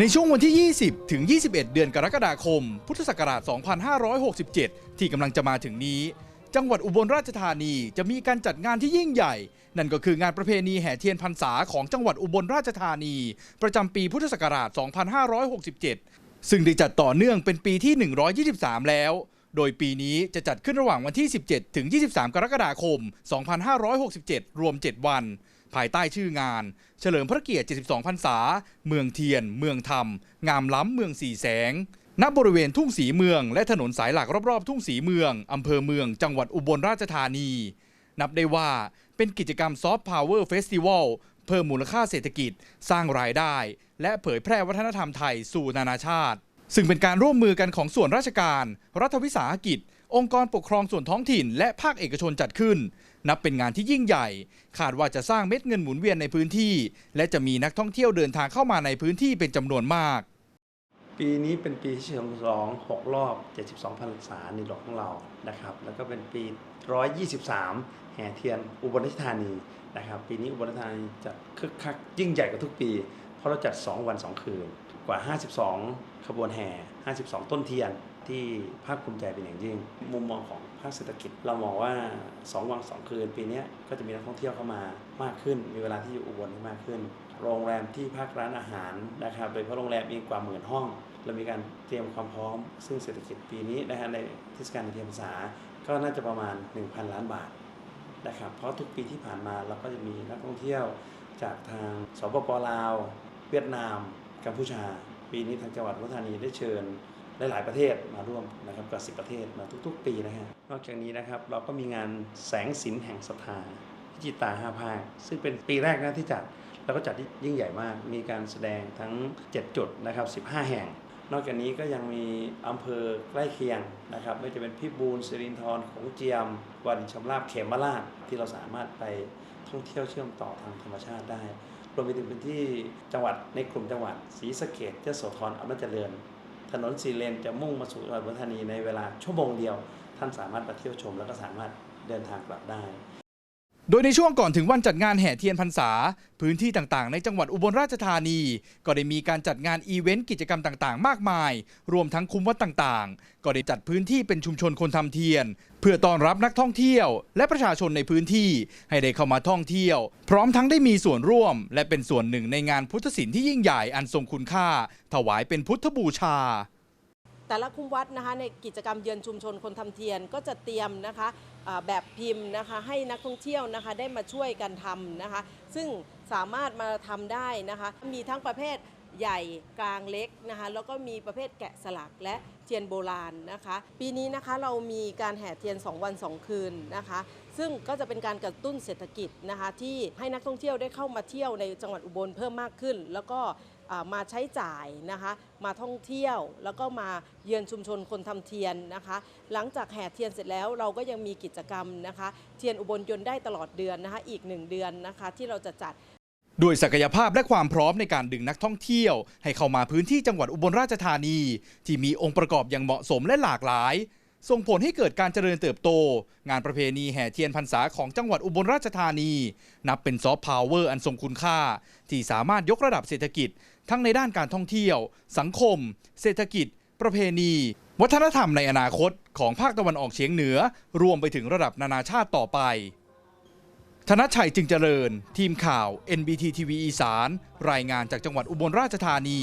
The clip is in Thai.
ในช่วงวันที่ 20 ถึง 21 เดือนกรกฎาคม พุทธศักราช 2567 ที่กำลังจะมาถึงนี้ จังหวัดอุบลราชธานีจะมีการจัดงานที่ยิ่งใหญ่ นั่นก็คืองานประเพณีแห่เทียนพรรษาของจังหวัดอุบลราชธานี ประจำปีพุทธศักราช 2567 ซึ่งได้จัดต่อเนื่องเป็นปีที่ 123 แล้ว โดยปีนี้จะจัดขึ้นระหว่างวันที่ 17 ถึง 23 กรกฎาคม 2567 รวม 7 วัน ภายใต้ชื่องาน เฉลิมพระเกียรติ 72 พรรษา เมืองเทียน เมืองธรรม งามล้ำเมืองสีแสง ณ บริเวณทุ่งสีเมือง และถนนสายหลักรอบๆ ทุ่งสีเมืองอำเภอเมือง จังหวัดอุบลราชธานี นับได้ว่าเป็นกิจกรรมซอฟต์พาวเวอร์เฟสติวัลเพิ่มมูลค่าเศรษฐกิจ สร้างรายได้ และเผยแพร่วัฒนธรรมไทยสู่นานาชาติ ซึ่งเป็นการร่วมมือกันของส่วนราชการ รัฐวิสาหกิจ องค์กรปกครองส่วนท้องถิ่น และภาคเอกชนจัดขึ้น นับเป็นงานที่ยิ่งใหญ่ คาดว่าจะสร้างเม็ดเงินหมุนเวียนในพื้นที่ และจะมีนักท่องเที่ยวเดินทางเข้ามาในพื้นที่เป็นจำนวนมาก ปีนี้เป็นปีที่ฉลอง6รอบ 72พรรษาในหลวงของเรานะครับ แล้วก็เป็นปี 123 แห่เทียนอุบลราชธานีนะครับ ปีนี้อุบลราชธานีจะคึกคักยิ่งใหญ่กว่าทุกปีะเราจัด 2 วัน 2 คืน กว่า 52 ขบวนแห่ 52 ต้นเทียนที่ภาคภูมิใจเป็นอย่างยิ่ง มุมมองของภาคเศรษฐกิจ เรามองว่า 2 วัน 2 คืน ปีนี้ก็จะมีนักท่องเที่ยวเข้ามามากขึ้น มีเวลาที่อยู่อุบลมากขึ้น โรงแรมที่พักร้านอาหารนะครับโดยเฉพาะโรงแรมเองกว่าหมื่นห้อง เรามีการเตรียมความพร้อม ซึ่งเศรษฐกิจปีนี้นะฮะในเทศกาลเทียนพรรษาก็น่าจะประมาณ 1,000 ล้านบาทนะครับเพราะทุกปีที่ผ่านมาเราก็จะมีนักท่องเที่ยวจากทางสปปลาว เวียดนาม กัมพูชา ปีนี้ทางจังหวัดอุดรธานีได้เชิญหลาย ๆ ประเทศมาร่วมนะครับกว่า10 ประเทศมาทุก ๆ ปีนะฮะนอกจากนี้นะครับเราก็มีงานแสงสินแห่งศรัทธาพิจิตาห้าภาคซึ่งเป็นปีแรกนะที่จัดแล้วก็จัดที่ยิ่งใหญ่มาก มีการแสดงทั้ง 7 จุดนะครับ 15 แห่ง นอกจากนี้ก็ยังมีอำเภอใกล้เคียงนะครับไม่ว่าจะเป็นพิบูลสิรินธรของเจียม วันชำราบเขมราชที่เราสามารถไปท่องเที่ยวเชื่อมต่อทางธรรมชาติได้ รวมไปถึงพื้นที่จังหวัดในกลุ่มจังหวัดศรีสะเกดยโสธรอำนาจเจริญ ถนนสีเลนจะมุ่งมาสู่จังหวัดอุดรธานีในเวลาชั่วโมงเดียว ท่านสามารถมาเที่ยวชม แล้วก็สามารถเดินทางกลับได้ โดยในช่วงก่อนถึงวันจัดงานแห่เทียนพรรษา พื้นที่ต่างๆ ในจังหวัดอุบลราชธานี ก็ได้มีการจัดงานอีเวนต์กิจกรรมต่างๆ มากมาย รวมทั้งคุ้มวัดต่างๆ ก็ได้จัดพื้นที่เป็นชุมชนคนทำเทียน เพื่อต้อนรับนักท่องเที่ยว และประชาชนในพื้นที่ให้ได้เข้ามาท่องเที่ยว พร้อมทั้งได้มีส่วนร่วม และเป็นส่วนหนึ่งในงานพุทธศิลป์ที่ยิ่งใหญ่อันทรงคุณค่า ถวายเป็นพุทธบูชา แต่ละคุ้มวัดนะคะในกิจกรรมเยือนชุมชนคนทำเทียนก็จะเตรียมนะคะแบบพิมพ์นะคะให้นักท่องเที่ยวนะคะได้มาช่วยกันทำนะคะ ซึ่งสามารถมาทำได้นะคะมีทั้งประเภทใหญ่กลางเล็กนะคะแล้วก็มีประเภทแกะสลักและเทียนโบราณนะคะ ปีนี้นะคะเรามีการแห่เทียน 2 วัน 2 คืนนะคะ ซึ่งก็จะเป็นการกระตุ้นเศรษฐกิจนะคะที่ให้นักท่องเที่ยวได้เข้ามาเที่ยวในจังหวัดอุบลเพิ่มมากขึ้น แล้วก็ มาใช้จ่ายนะคะมาท่องเที่ยวแล้วก็มาเยือนชุมชนคนทำเทียนนะคะ หลังจากแห่เทียนเสร็จแล้วเราก็ยังมีกิจกรรมนะคะเทียนอุบลยนต์ได้ตลอดเดือนนะคะอีกหนึ่งเดือนนะคะที่เราจะจัดด้วยศักยภาพและความพร้อมในการดึงนักท่องเที่ยว ให้เข้ามาพื้นที่จังหวัดอุบลราชธานี ที่มีองค์ประกอบอย่างเหมาะสมและหลากหลาย ส่งผลให้เกิดการเจริญเติบโต งานประเพณีแห่เทียนพรรษาของจังหวัดอุบลราชธานี นับเป็นซอฟต์พาวเวอร์อันทรงคุณค่า ที่สามารถยกระดับเศรษฐกิจ ทั้งในด้านการท่องเที่ยว สังคม เศรษฐกิจ ประเพณี วัฒนธรรมในอนาคตของภาคตะวันออกเฉียงเหนือ รวมไปถึงระดับนานาชาติต่อไป ธนชัยจึงเจริญ ทีมข่าว NBT ทีวีอีสาน รายงานจากจังหวัดอุบลราชธานี